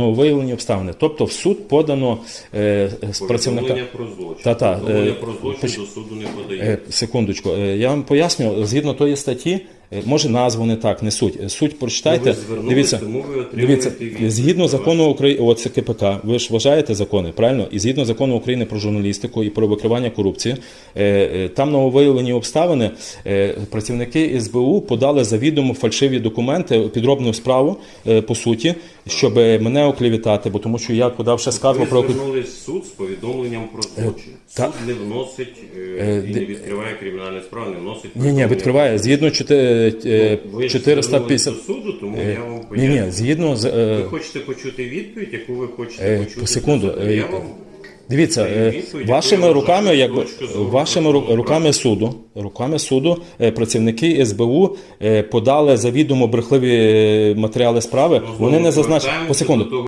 Ну, виявлені обставини. Тобто в суд подано е, з працівника. Про злочин. Та-та, е, про злочин поч- до суду не подає. Е, Секундочку, е, я вам поясню, згідно тої статті, може назву не так, не суть. Е, Суть прочитайте. Ну, Дивіться, дивіться, згідно закону України, от це КПК, ви ж вважаєте закони, правильно? І згідно закону України про журналістику і про викривання корупції, е, е, там нововиявлені обставини, е, працівники СБУ подали завідомо фальшиві документи, підробну справу, е, по суті, щоб мене оклівітати, бо тому що я подав ще скаргу про звернулись в суд з повідомленням про злочин. Суд не вносить е, і не відкриває кримінальні справи, не вносить Ні, ні, відкриває згідно чотири- е, Ви ж 450. звернулись до суду, тому я вам Ні, поясню. ні, згідно з. е, Ви хочете почути відповідь, яку ви хочете Е, почути? секунду, до суду? е, Я вам Дивіться, е, відповідь, вашими яку я руками, вважаю якби з зору вашими ру- руками суду, руками суду, е, працівники СБУ е, подали завідомо брехливі е, матеріали справи. Вони не зазначили повертаємося по секунду. того,